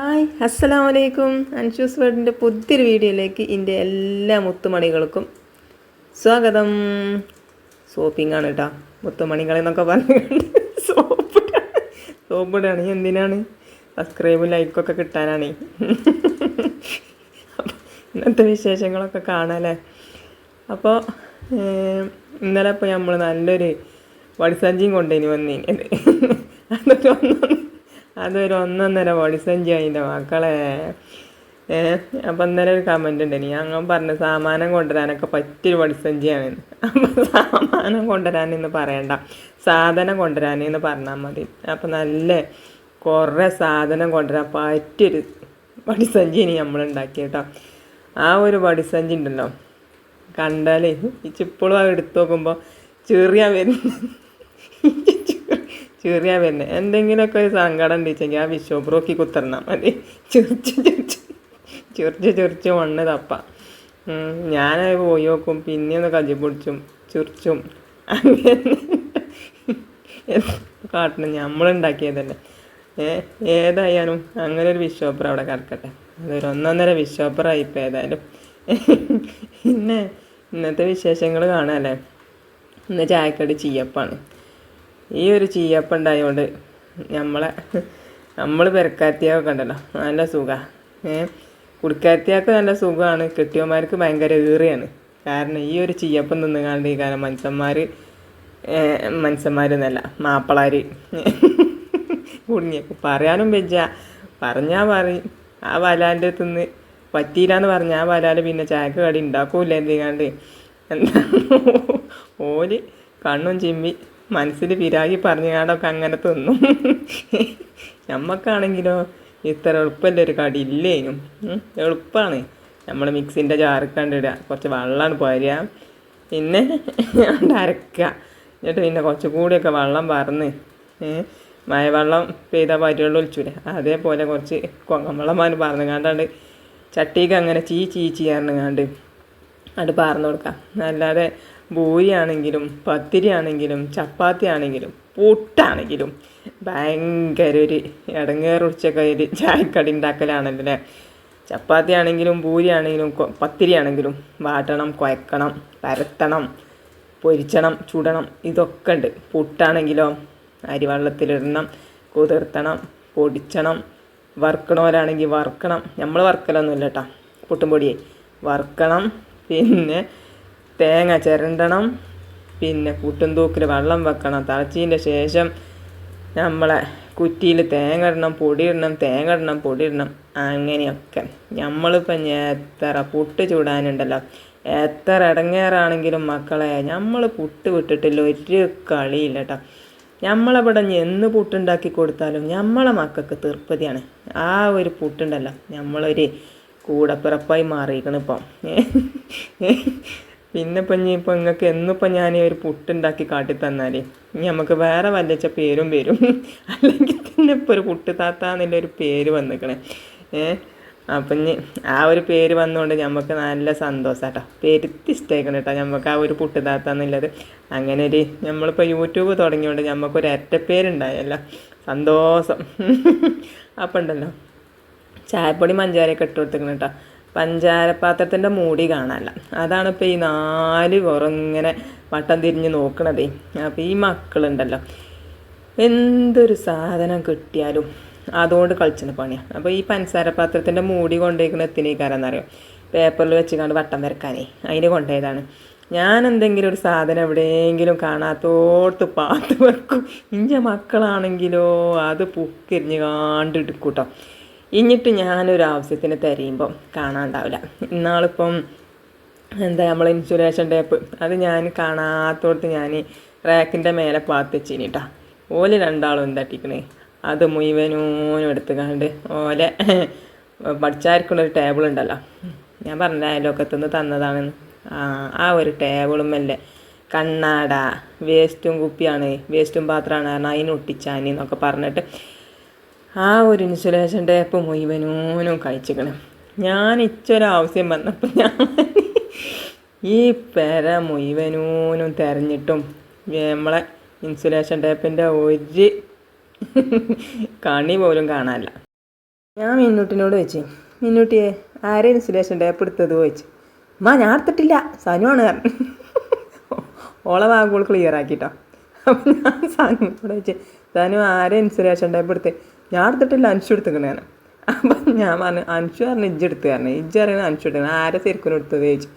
Hi അസ്സലാമു വലൈക്കും അൻഷൂസ് വേർഡിന്റെ പുതിയൊരു വീഡിയോയിലേക്ക് എന്റെ എല്ലാ മുത്തുമണികൾക്കും സ്വാഗതം. സോപ്പിംഗ് ആണ് കേട്ടോ മുത്തുമണികളെന്നൊക്കെ പറഞ്ഞുകൊണ്ട് സോപ്പ് സോപ്പിടാണ്. എന്തിനാണ്? സബ്സ്ക്രൈബും ലൈക്കൊക്കെ കിട്ടാനാണ്. ഇന്നത്തെ വിശേഷങ്ങളൊക്കെ കാണാല്ലേ? അപ്പോൾ ഇന്നലെ ഇപ്പോൾ നമ്മൾ നല്ലൊരു വടിസഞ്ചിയും കൊണ്ടുപോയി വന്നിന്. അതൊരു ഒന്നൊന്ന് അതൊരു ഒന്നൊന്നര വടിസഞ്ചി അതിന്റെ മക്കളെ. അപ്പം ഇന്നലെ ഒരു കമന്റ് ഉണ്ട് ഞാൻ അങ്ങനെ പറഞ്ഞു സാമാനം കൊണ്ടുവരാനൊക്കെ പറ്റിയൊരു വടിസഞ്ചിയാണ് അപ്പം സാമാനം കൊണ്ടുവരാനെന്ന് പറയണ്ട. സാധനം കൊണ്ടുവരാനെന്ന് പറഞ്ഞാൽ മതി. അപ്പം നല്ല കുറേ സാധനം കൊണ്ടുവരാൻ പറ്റിയൊരു ഇനി നമ്മൾ ഉണ്ടാക്കി കേട്ടോ ആ ഒരു പടിസഞ്ചി ഉണ്ടല്ലോ കണ്ടാലേ ഈ ചിപ്പിളും അത് എടുത്തു നോക്കുമ്പോൾ ചെറിയ വരുന്ന ചെറിയ വരുന്നത് എന്തെങ്കിലുമൊക്കെ ഒരു സങ്കടം ഉണ്ടെച്ചെങ്കിൽ ആ വിശ്വബ്രോക്കി കുത്തരണം മതി. ചെറിച്ച് ചെറിച്ച്. ചെറിച്ച് ചെറിച്ച് മണ്ണ് തപ്പ. ഞാനത് പോയി നോക്കും. പിന്നെ ഒന്ന് കജി പൊടിച്ചും ചിറിച്ചും. അങ്ങനെ. കാട്ടണം? നമ്മളുണ്ടാക്കിയത് തന്നെ. ഏ ഏതായാലും അങ്ങനെ ഒരു വിശ്വപ്പർ അവിടെ കിടക്കട്ടെ. അതൊരു ഒന്നൊന്നര വിശ്വപ്പറായി ഇപ്പം ഏതായാലും. പിന്നെ ഇന്നത്തെ വിശേഷങ്ങൾ കാണാമല്ലേ ഇന്ന് ചായക്കടി ചീയപ്പാണ്. ഈ ഒരു ചീയപ്പം ഉണ്ടായതുകൊണ്ട് നമ്മളെ നമ്മൾ പെരക്കാത്തിയൊക്കെ ഉണ്ടല്ലോ നല്ല സുഖമാണ് ഏ? കുടിക്കാത്തിയൊക്കെ നല്ല സുഖമാണ് കെട്ടിയന്മാർക്ക് ഭയങ്കര ഏറിയാണ്. കാരണം ഈ ഒരു ചീയപ്പം നിന്നുകാണ്ട് ഈ കാരണം മനുഷ്യന്മാർ മനുഷ്യന്മാരെന്നല്ല മാപ്പിളാർ കുടുങ്ങിയ പറയാനും വെച്ച പറഞ്ഞാൽ പറയും. ആ വലാന്റെ തിന്ന് പറ്റിയില്ലാന്ന് പറഞ്ഞാൽ ആ വലാൽ പിന്നെ ചായക്ക് കടി ഉണ്ടാക്കൂല എന്തിനാണ്ട് എന്താ? ഓൽ കണ്ണും ചിമ്മി മനസ്സിൽ വിരാഗി പറഞ്ഞാടൊക്കെ അങ്ങനെ തിന്നും. നമ്മക്കാണെങ്കിലോ ഇത്ര എളുപ്പമല്ല ഒരു കടി ഇല്ലേനും. എളുപ്പമാണ് നമ്മൾ മിക്സിന്റെ ചാർക്കണ്ടിടുക കുറച്ച് വെള്ളമാണ് പോരുക പിന്നെ അരക്കുക എന്നിട്ട് പിന്നെ കുറച്ച് കൂടിയൊക്കെ വെള്ളം പറന്ന് മഴവെള്ളം പെയ്താൽ പരിവെള്ളം ഒളിച്ചൂലെ അതേപോലെ കുറച്ച് കൊങ്ങമ്പളമാൻ പറഞ്ഞു കണ്ടാണ്ട് ചട്ടിക്ക് അങ്ങനെ ചീ ചീ ചീ ചെയ്യാറുണ്ട് അത് പറഞ്ഞു കൊടുക്കാം. അല്ലാതെ ഭൂരിയാണെങ്കിലും പത്തിരി ആണെങ്കിലും ചപ്പാത്തി ആണെങ്കിലും പുട്ടാണെങ്കിലും ഭയങ്കര ഒരു ഇടങ്ങേറുടിച്ച കയ്യിൽ ചായക്കടി ഉണ്ടാക്കലാണല്ലോ. ചപ്പാത്തി ആണെങ്കിലും പൂരി ആണെങ്കിലും പത്തിരി ആണെങ്കിലും വാട്ടണം കുഴക്കണം പരത്തണം പൊരിച്ചണം ചുടണം ഇതൊക്കെ ഉണ്ട്. പുട്ടാണെങ്കിലോ അരിവെള്ളത്തിലിടണം കുതിർത്തണം പൊടിച്ചണം വറുക്കണവരാണെങ്കിൽ വറുക്കണം. നമ്മൾ വറുക്കലൊന്നുമില്ല കേട്ടോ പുട്ടും പൊടിയെ. വറുക്കണം പിന്നെ തേങ്ങ ചിരണ്ടണം പിന്നെ പുട്ടും തൂക്കിൽ വെള്ളം വെക്കണം. തിളച്ചതിന്റെ ശേഷം നമ്മളെ കുറ്റിയിൽ തേങ്ങ ഇടണം പൊടി ഇടണം തേങ്ങ ഇടണം പൊടി ഇടണം. അങ്ങനെയൊക്കെ. നമ്മളിപ്പം എത്ര പുട്ട് ചൂടാനുണ്ടല്ലോ. എത്ര ഇടങ്ങേറാണെങ്കിലും മക്കളെ നമ്മൾ പുട്ട് വിട്ടിട്ടില്ല. ഒരു കളിയില്ല കേട്ടോ നമ്മളവിടെ എന്ന് പുട്ടുണ്ടാക്കി കൊടുത്താലും നമ്മളെ മക്കൾക്ക് തീർപ്പതിയാണ് ആ ഒരു പുട്ടുണ്ടല്ലോ. നമ്മളൊരു കൂടപ്പിറപ്പായി മാറിയിരിക്കണം ഇപ്പം. പിന്നെ ഇപ്പം ഇനി ഇപ്പം നിങ്ങൾക്ക് എന്നിപ്പം ഞാൻ ഒരു പുട്ടുണ്ടാക്കി കാട്ടി തന്നാൽ ഇനി നമുക്ക് വേറെ വല്ലച്ച പേരും വരും. അല്ലെങ്കിൽ തന്നെ ഇപ്പോൾ ഒരു പുട്ട് താത്ത ഒരു പേര് വന്നിക്കണേ. ഏ? അപ്പം ഇനി ആ ഒരു പേര് വന്നുകൊണ്ട് നമുക്ക് നല്ല സന്തോഷം കേട്ടോ പെരുത്തി ഇഷ്ടമായിക്കണം കേട്ടോ നമുക്ക് ആ ഒരു പുട്ട് താത്ത എന്നുള്ളത്. അങ്ങനെ ഒരു നമ്മളിപ്പോൾ യൂട്യൂബ് തുടങ്ങിയോണ്ട് നമുക്കൊരു അറ്റപ്പേരുണ്ടായല്ലോ സന്തോഷം. അപ്പം ഉണ്ടല്ലോ ചായപ്പൊടി മഞ്ചാരയൊക്കെ ഇട്ട് കൊടുത്തിക്കണം കേട്ടോ പഞ്ചാരപാത്രത്തിന്റെ മൂടി കാണാനല്ല അതാണ് ഇപ്പോൾ ഈ നാല് പുറങ്ങനെ വട്ടം തിരിഞ്ഞ് നോക്കണതേ. അപ്പോൾ ഈ മക്കളുണ്ടല്ലോ. എന്തൊരു സാധനം കിട്ടിയാലും അതുകൊണ്ട് കളിച്ചിന് പണിയാണ് അപ്പോൾ ഈ പഞ്ചസാരപാത്രത്തിന്റെ മൂടി കൊണ്ടുപോയിക്കുന്ന എത്തിനേക്കാരെന്നറിയോ? പേപ്പറിൽ വെച്ച് കണ്ട് വട്ടം വരക്കാനേ. അതിന് കൊണ്ടുപോയതാണ് ഞാൻ എന്തെങ്കിലും ഒരു സാധനം എവിടെയെങ്കിലും കാണാത്തോടത്ത് പാത്ത് വെക്കും. ഇഞ്ച മക്കളാണെങ്കിലോ അത് പുക്കെരിഞ്ഞ് കാണ്ടെടുക്കും ഇനിയിട്ട് ഞാനൊരു ആവശ്യത്തിന് തരയുമ്പോൾ കാണാണ്ടാവില്ല. ഇന്നാളിപ്പം എന്താ നമ്മൾ ഇൻസുലേഷൻ ടേപ്പ് അത് ഞാൻ കാണാത്തോടത്ത് ഞാൻ റാക്കിന്റെ മേലെ പാത്ത് വെച്ചിനി കേട്ടോ ഓൽ രണ്ടാളും എന്താട്ടിക്കണേ അത് മുഴുവനൂനും എടുത്ത് കണ്ട് ഓലെ പഠിച്ചായിരിക്കണൊരു ടേബിൾ ഉണ്ടല്ലോ. ഞാൻ പറഞ്ഞ അയലോക്കത്തുനിന്ന് തന്നതാണെന്ന് ആ ഒരു ടേബിളും അല്ലേ? കണ്ണാട വേസ്റ്റും കുപ്പിയാണ് വേസ്റ്റും പാത്രമാണ്. കാരണം അതിനൊട്ടിച്ചാനി എന്നൊക്കെ പറഞ്ഞിട്ട് ആ ഒരു ഇൻസുലേഷൻ ടേപ്പ് മുഴുവനൂനും കഴിച്ചിക്കണം ഞാൻ ഇച്ചൊരാവശ്യം വന്നപ്പോൾ ഞാൻ ഈ പെര മുഴുവനൂനും തിരഞ്ഞിട്ടും നമ്മളെ ഇൻസുലേഷൻ ടേപ്പിന്റെ ഒരു കണി പോലും കാണാനില്ല. ഞാൻ മിന്നൂട്ടിനോട് ചോദിച്ചു മിന്നൂട്ടിയെ ആരെ ഇൻസുലേഷൻ ടേപ്പ് എടുത്തത്? ചോദിച്ചു. മാ ഞാൻ എടുത്തിട്ടില്ല. സനുവാണ്. ഓളെ വാക്കുകൾ ക്ലിയർ ആക്കിട്ടോ. അപ്പം ഞാൻ സനുവിനോട് ചോദിച്ചു സനു ആരെ ഇൻസുലേഷൻ ടേപ്പ് എടുത്ത്? ഞാൻ എടുത്തിട്ടില്ല അഞ്ചു ഞാൻ. അപ്പം ഞാൻ പറഞ്ഞു അഞ്ചു പറഞ്ഞു ഇജ്ജ് എടുത്ത് കാരണം ഇജ്ജ് അറിയണ അഞ്ചു എടുത്തത് ആരെ ശരിക്കും എടുത്തത് ചോദിച്ചു.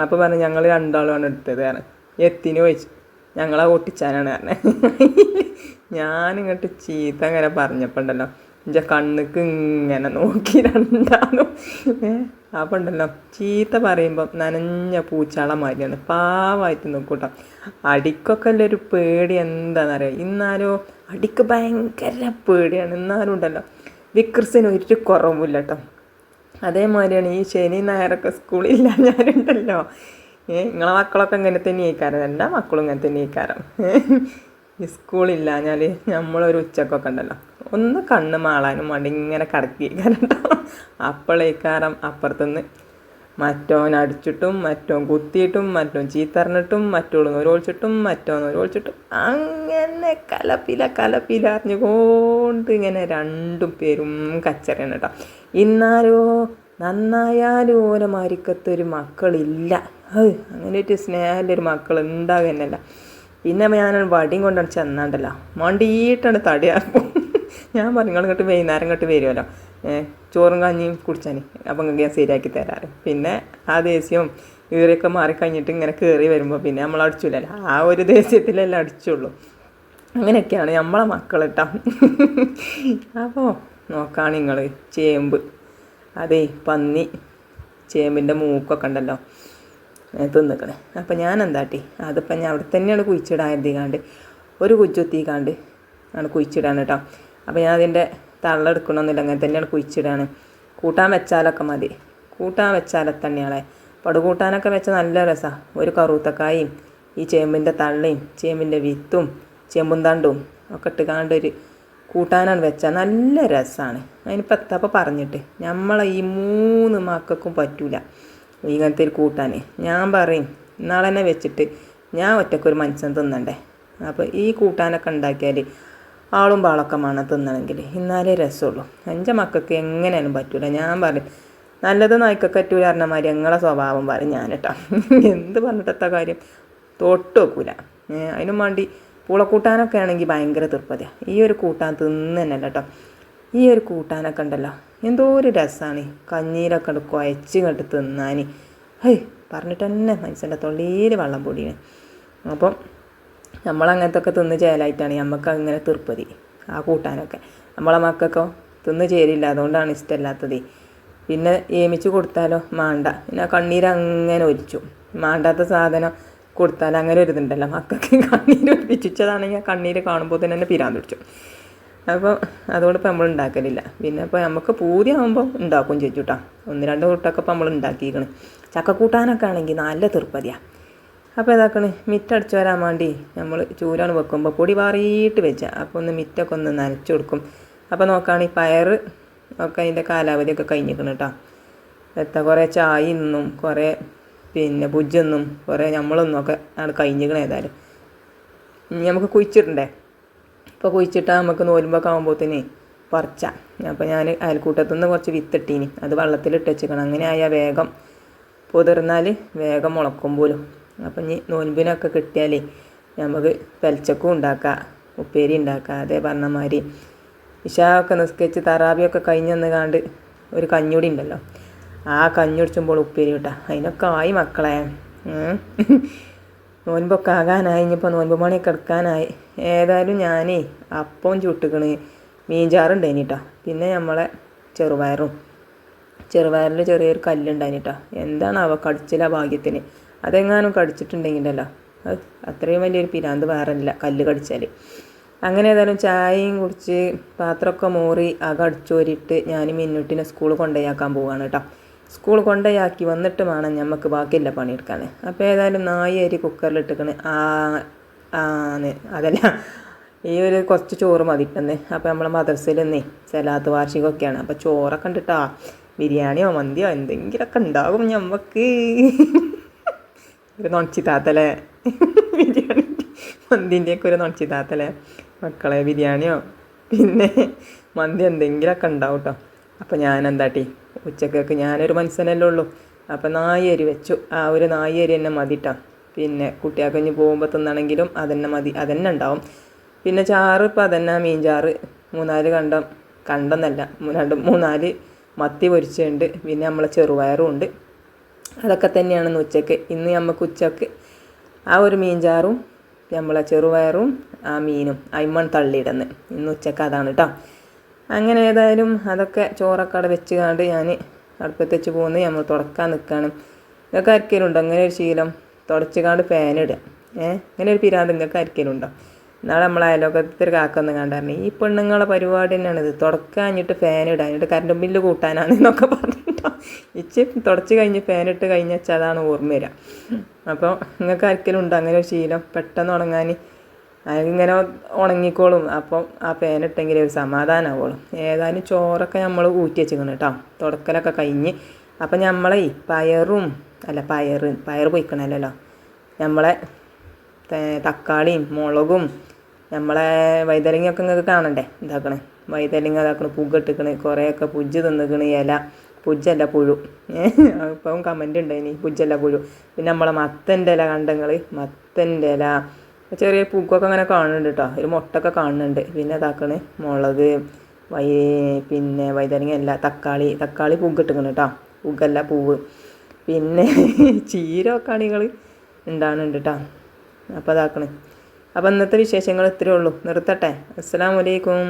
അപ്പോൾ പറഞ്ഞു ഞങ്ങൾ രണ്ടാളുമാണ് എടുത്തത് കാരണം എത്തിന് ചോദിച്ചു. ഞങ്ങളെ ഓട്ടിച്ചാനാണ് പറഞ്ഞത്. ഞാനിങ്ങോട്ട് ചീത്ത അങ്ങനെ പറഞ്ഞപ്പോൾ ഉണ്ടല്ലോ എന്റെ കണ്ണുക്ക് ഇങ്ങനെ നോക്കി രണ്ടാളും. അപ്പം ഉണ്ടല്ലോ. ചീത്ത പറയുമ്പം നനഞ്ഞ പൂച്ചാള മാതിരിയാണ്. പാവായിട്ട് നോക്കൂട്ടോ. അടിക്കൊക്കെ ഉള്ളൊരു പേടി എന്താണെന്നറിയാം ഇന്നാലോ അടിക്ക് ഭയങ്കര പേടിയാണ്. എന്നാലും ഉണ്ടല്ലോ. വിക്രസിന് ഒരു കുറവുമില്ല കേട്ടോ. അതേമാതിരിയാണ് ഈ ശനി ഞായറൊക്കെ സ്കൂളില്ല ഞാനുണ്ടല്ലോ. ഏ നിങ്ങളെ മക്കളൊക്കെ ഇങ്ങനെ തന്നെ ഈക്കാരം എന്റെ മക്കളും ഇങ്ങനെ തന്നെ ഈ സ്കൂളില്ലാഞ്ഞാൽ നമ്മളൊരു ഉച്ചക്കൊക്കെ ഉണ്ടല്ലോ. ഒന്ന് കണ്ണ് മാളാനും വേണ്ടി ഇങ്ങനെ കടക്കിയിരിക്കാരം കേട്ടോ അപ്പോഴേക്കാരം അപ്പുറത്തുനിന്ന് മറ്റോൻ അടിച്ചിട്ടും മറ്റോൻ കുത്തിയിട്ടും മറ്റോൻ ചീത്തറിഞ്ഞിട്ടും മറ്റോൾ നൊരൊളിച്ചിട്ടും മറ്റോൻ നൊരൊളിച്ചിട്ടും അങ്ങനെ കലപ്പില കലപ്പില അറിഞ്ഞുകൊണ്ട് ഇങ്ങനെ രണ്ടു പേരും കച്ചറയാണ് കേട്ടോ. ഇന്നാലോ നന്നായാലും ഓരോ മാരിക്കത്തൊരു മക്കളില്ല. അങ്ങനെ ഒരു സ്നേഹമുള്ളൊരു മക്കൾ ഉണ്ടാകുന്നല്ല പിന്നെ ഞാൻ വടിയും കൊണ്ടാണ് ചെന്നാണ്ടല്ലോ. മണ്ടിയിട്ടാണ് തടിയാക്കും ഞാൻ പറഞ്ഞു നിങ്ങൾ ഇങ്ങോട്ട് വൈകുന്നേരം ഇങ്ങോട്ട് വരുമല്ലോ ചോറും കഞ്ഞിയും കുടിച്ചാൽ അപ്പം നിങ്ങൾക്ക് ഞാൻ ശരിയാക്കി തരാറ്. പിന്നെ ആ ദേഷ്യവും ഈറിയൊക്കെ മാറിക്കഴിഞ്ഞിട്ട് ഇങ്ങനെ കയറി വരുമ്പോൾ പിന്നെ നമ്മൾ അടിച്ചില്ലല്ലോ ആ ഒരു ദേഷ്യത്തിലല്ലേ അടിച്ചുള്ളൂ. അങ്ങനെയൊക്കെയാണ് നമ്മളെ മക്കൾ കേട്ടോ അപ്പോൾ നോക്കാണ് നിങ്ങൾ ചേമ്പ്. അതേ പന്നി ചേമ്പിന്റെ മൂക്കൊക്കെ ഉണ്ടല്ലോ. തിന്നിക്കണേ. അപ്പം ഞാൻ എന്താട്ടി അതിപ്പം ഞാൻ അവിടെ തന്നെയാണ് കുഴിച്ചിടാൻ എന്തീകാണ്ട് ഒരു കുച്ചുത്തിക്കാണ്ട് ആണ് കുഴിച്ചിടാൻ കേട്ടോ അപ്പോൾ ഞാൻ അതിന്റെ തള്ളെടുക്കണമെന്നില്ല അങ്ങനെ തന്നെയാണ് കുഴിച്ചിടാണ്. കൂട്ടാൻ വെച്ചാലൊക്കെ മതി. കൂട്ടാൻ വെച്ചാലെ തന്നെയാളെ പടുകൂട്ടാനൊക്കെ വെച്ചാൽ നല്ല രസമാണ് ഒരു കറുത്തക്കായും ഈ ചേമ്പിന്റെ തള്ളയും ചേമ്പിന്റെ വിത്തും ചേമ്പും തണ്ടും ഒക്കെ ഇട്ടുകാണ്ട് ഒരു കൂട്ടാനാണ് വെച്ചാൽ നല്ല രസമാണ് അതിനിപ്പോൾ എത്തപ്പോൾ പറഞ്ഞിട്ട്. നമ്മളെ ഈ മൂന്ന് മക്കൾക്കും പറ്റൂല ഇങ്ങനത്തെ ഒരു കൂട്ടാൻ ഞാൻ പറയും നാളെ തന്നെ വെച്ചിട്ട് ഞാൻ ഒറ്റക്കൊരു മനുഷ്യൻ തിന്നണ്ടേ? അപ്പോൾ ഈ കൂട്ടാനൊക്കെ ഉണ്ടാക്കിയാൽ ആളും പാളൊക്കെ വേണം തിന്നണമെങ്കിൽ എന്നാലേ രസമുള്ളൂ. എന്റെ മക്കൾക്ക് എങ്ങനെയാലും പറ്റൂല. ഞാൻ പറയും നല്ലത് നായ്ക്കൊക്കെ പറ്റൂല പറഞ്ഞ മാതിരി ഞങ്ങളെ സ്വഭാവം പറയും ഞാൻ കേട്ടോ. എന്ത് പറഞ്ഞിട്ടത്തെ കാര്യം? തൊട്ട് വെക്കൂല. അതിനും വേണ്ടി പൂളക്കൂട്ടാനൊക്കെ ആണെങ്കിൽ ഭയങ്കര തൃപ്പതിയാണ് ഈ ഒരു കൂട്ടാൻ തിന്നല്ല കേട്ടോ. ഈ ഒരു കൂട്ടാനൊക്കെ ഉണ്ടല്ലോ എന്തോ ഒരു രസമാണ് കഞ്ഞീരൊക്കെ ഉണ്ട് കുഴച്ച് കണ്ട് തിന്നാൻ ഹേയ് പറഞ്ഞിട്ട് തന്നെ മനുഷ്യന്റെ തൊള്ളിയിൽ വെള്ളം പൊടിയാണ്. അപ്പം നമ്മളങ്ങനത്തെ ഒക്കെ തിന്ന് ചേലായിട്ടാണ് നമുക്ക് അങ്ങനെ തീർപ്പതി ആ കൂട്ടാനൊക്കെ. നമ്മളെ മക്കൾക്കോ തിന്ന് ചേരില്ല അതുകൊണ്ടാണ് ഇഷ്ടമല്ലാത്തത്. പിന്നെ ഏമിച്ച് കൊടുത്താലോ? മാണ്ട. പിന്നെ കണ്ണീരങ്ങനെ ഒലിച്ചു. മാണ്ടാത്ത സാധനം കൊടുത്താൽ അങ്ങനെ ഒരു ഇതുണ്ടല്ലോ. മക്കൾക്ക് കണ്ണീര് ഒലിപ്പിച്ചതാണെങ്കിൽ ആ കണ്ണീര് കാണുമ്പോൾ തന്നെ തന്നെ പിരാൻ പിടിച്ചു. അപ്പോൾ അതുകൊണ്ട് ഇപ്പം നമ്മൾ ഉണ്ടാക്കലില്ല. പിന്നെ ഇപ്പോൾ നമുക്ക് പൂതിയാകുമ്പോൾ ഉണ്ടാക്കും ചേച്ചൂട്ടാ ഒന്ന് രണ്ട് കൂട്ടൊക്കെ ഇപ്പം നമ്മൾ ഉണ്ടാക്കിയിരിക്കണം. ചക്കക്കൂട്ടാനൊക്കെ ആണെങ്കിൽ നല്ല തീർപ്പതിയാണ് അപ്പോൾ ഇതാക്കണ് മിറ്റടിച്ചു വരാൻ വേണ്ടി നമ്മൾ ചൂരാണ് വെക്കുമ്പോൾ പൊടി പാറിയിട്ട് വെച്ചാൽ അപ്പോൾ ഒന്ന് മിറ്റൊക്കെ ഒന്ന് നനച്ചു കൊടുക്കും. അപ്പോൾ നോക്കുകയാണെങ്കിൽ പയർ ഒക്കെ അതിന്റെ കാലാവധിയൊക്കെ കഴിഞ്ഞിരിക്കണം കേട്ടോ എത്ര കുറേ ചായ നിന്നും കുറേ പിന്നെ ഭുജൊന്നും കുറേ നമ്മളൊന്നും ഒക്കെ ആണ് കഴിഞ്ഞിരിക്കണം ഏതായാലും. ഇനി നമുക്ക് കുഴിച്ചിട്ടുണ്ടേ ഇപ്പോൾ കുഴിച്ചിട്ടാൽ നമുക്ക് നോലുമ്പൊക്കെ ആകുമ്പോഴത്തേനെ പറിച്ച. അപ്പോൾ ഞാൻ അയൽക്കൂട്ടത്തുനിന്ന് കുറച്ച് വിത്തിട്ടീനി. അത് വെള്ളത്തിലിട്ട് വെച്ചിക്കണം. അങ്ങനെ ആയാൽ വേഗം പൊതിർന്നാൽ വേഗം മുളക്കും പോലും. അപ്പം ഇനി നോൻപിനൊക്കെ കിട്ടിയാലേ നമുക്ക് പെലച്ചക്കും ഉണ്ടാക്കാം ഉപ്പേരി ഉണ്ടാക്കാം അതേ പറഞ്ഞ മാതിരി. ഇഷാവൊക്കെ നിസ്കരിച്ച് തറാബിയൊക്കെ കഴിഞ്ഞെന്ന് കാണ്ട് ഒരു കഞ്ഞുടി ഉണ്ടല്ലോ. ആ കഞ്ഞുടിച്ചുമ്പോൾ ഉപ്പേരി കിട്ടാ. അതിനൊക്കെ ആയി മക്കളെ. നോൻപൊക്കെ ആകാനായി ഇനിയിപ്പോൾ നോൻപ് മണിയൊക്കെ എടുക്കാനായി. ഏതായാലും ഞാനേ അപ്പവും ചുട്ടുക്കണ്. മീൻചാറുണ്ടായിനി കേട്ടോ പിന്നെ നമ്മളെ ചെറുപയറും. ചെറുപയറിൽ ചെറിയൊരു കല്ലുണ്ടായിനി എന്താണ് അവ കടിച്ചില്ല ഭാഗ്യത്തിന്? അതെങ്ങാനും കടിച്ചിട്ടുണ്ടെങ്കിലല്ലോ. അത് അത്രയും വലിയൊരു പിരാന്ത് വേറല്ല കല്ല് കടിച്ചാൽ അങ്ങനെ ഏതായാലും ചായയും കുടിച്ച് പാത്രമൊക്കെ മോറി അക അടിച്ചോരിട്ട് ഞാൻ മിന്നുട്ടിനെ സ്കൂൾ കൊണ്ടുപോയാക്കാൻ പോവുകയാണ് കേട്ടോ സ്കൂൾ കൊണ്ടുപോയാക്കി വന്നിട്ട് വേണം ഞമ്മക്ക് ബാക്കിയില്ല പണിയെടുക്കാൻ അപ്പോൾ ഏതായാലും നായി അരി കുക്കറിലിട്ടിക്കണ് ആ ആന്ന്. അതല്ല ഈ ഒരു കുറച്ച് ചോറ് മതിട്ടെന്ന് അപ്പോൾ നമ്മളെ മദർസയിൽ നിന്നേ വാർഷികമൊക്കെയാണ്. അപ്പോൾ ചോറൊക്കെ ഉണ്ടിട്ടാ ബിരിയാണിയോ മന്തിയോ എന്തെങ്കിലുമൊക്കെ ഉണ്ടാകും ഞമ്മക്ക്. ഒരു നൊണച്ചിത്താത്തല്ലേ? ബിരിയാണി. മന്തിന്റെയൊക്കെ ഒരു നൊണച്ചിത്താത്തല്ലേ? മക്കളെ ബിരിയാണിയോ? പിന്നെ മന്തി എന്തെങ്കിലുമൊക്കെ ഉണ്ടാവും കേട്ടോ അപ്പോൾ ഞാൻ എന്താട്ടി ഉച്ചക്കൊക്കെ ഞാനൊരു മനുഷ്യനല്ലേ ഉള്ളൂ. അപ്പോൾ നായരി വെച്ചു. ആ ഒരു നായരി തന്നെ മതിട്ടാ. പിന്നെ കുട്ടികൾക്ക് ഇനി പോകുമ്പോൾ തിന്നണമെങ്കിലും അതന്നെ മതി. അതന്നെ ഉണ്ടാവും. പിന്നെ ചാറ് ഇപ്പം അതന്നെ മീൻ ചാറ് മൂന്നാൽ കണ്ടം. കണ്ടെന്നല്ല. രണ്ട് മൂന്നാൽ മത്തി പൊരിച്ചുണ്ട് പിന്നെ നമ്മളെ ചെറുപയറും ഉണ്ട്. അതൊക്കെ തന്നെയാണെന്ന് ഉച്ചയ്ക്ക് ഇന്ന് നമുക്ക് ഉച്ചയ്ക്ക് ആ ഒരു മീൻചാറും നമ്മളെ ചെറുപയറും ആ മീനും അയിമൺ തള്ളിയിടുന്നത്. ഇന്ന് ഉച്ചയ്ക്ക് അതാണ് കേട്ടോ അങ്ങനെ ഏതായാലും അതൊക്കെ ചോറൊക്കെ അവിടെ വെച്ച് കണ്ട് ഞാൻ അടുപ്പത്ത് വെച്ച് പോകുന്നത് നമ്മൾ തുടക്കാൻ നിൽക്കുകയാണ് ഇതൊക്കെ ആർക്കെങ്കിലും അങ്ങനെ ഒരു ശീലം. തുടച്ച് കണ്ട് ഫാനിടുക ഏഹ് അങ്ങനെ ഒരു പിരാന്ത് നിങ്ങൾക്ക് ആർക്കെങ്കിലും എന്നാൽ നമ്മളെ അയലോകത്തിൽ കാക്കൊന്ന് കണ്ടറിഞ്ഞു ഈ പെണ്ണുങ്ങളെ പരിപാടി തന്നെയാണ് ഇത് തുടക്കാഞ്ഞിട്ട് ഇടുക എന്നിട്ട് കറണ്ട് ബില്ല് കൂട്ടാനാണ് എന്നൊക്കെ പറഞ്ഞിട്ടോ ഇച്ച് തുടച്ച് കഴിഞ്ഞ് ഫാനിട്ട് കഴിഞ്ഞ് വെച്ചാൽ അതാണ് ഓർമ്മ വരിക അപ്പോൾ നിങ്ങൾക്ക് ആർക്കെങ്കിലും ഉണ്ടോ അങ്ങനെ ഒരു ശീലം? പെട്ടെന്ന് ഉണങ്ങാൻ അതിങ്ങനെ ഉണങ്ങിക്കോളും. അപ്പം ആ ഫാനിട്ടെങ്കിൽ ഒരു സമാധാനമാവുള്ളൂ ഏതായാലും ചോറൊക്കെ നമ്മൾ ഊറ്റി വെച്ചിരിക്കണം കേട്ടോ തുടക്കലൊക്കെ കഴിഞ്ഞ്. അപ്പം നമ്മളെ പയറും അല്ല പയർ പയർ പൊയ്ക്കണമല്ലോ നമ്മളെ തക്കാളിയും മുളകും നമ്മളെ വൈതലങ്ങയൊക്കെ നിങ്ങൾക്ക് കാണണ്ടേ? ഇതാക്കണേ വൈതലങ്ങ ഇതാക്കണ പുകിട്ടിക്കണ് കുറേയൊക്കെ പുജ്ജ് തിന്നിക്കണ് ഇല പുജ്ജല്ല പുഴു. ഇപ്പം കമന്റ് ഇനി പുജ്ജല്ല പുഴു. പിന്നെ നമ്മളെ മത്തന്റെ ഇല കണ്ടങ്ങൾ മത്തന്റെ ഇല. ചെറിയ പൂക്കൊക്കെ അങ്ങനെ കാണുന്നുണ്ട് കേട്ടോ ഒരു മുട്ടൊക്കെ കാണുന്നുണ്ട്. പിന്നെ ഇതാക്കണ് മുളക് വൈ പിന്നെ വൈതരങ്ങ അല്ല തക്കാളി. തക്കാളി പൂക്കിട്ടിക്കണ് കേട്ടോ പൂക്കല്ല പൂവ്. പിന്നെ ചീരൊക്കെ ആണികൾ ഉണ്ടാകുന്നുണ്ട് കേട്ടോ അപ്പോൾ അതാക്കണേ അപ്പോൾ ഇന്നത്തെ വിശേഷങ്ങൾ ഇത്രയേ ഉള്ളൂ. നിർത്തട്ടെ. അസ്സാം അലൈക്കും.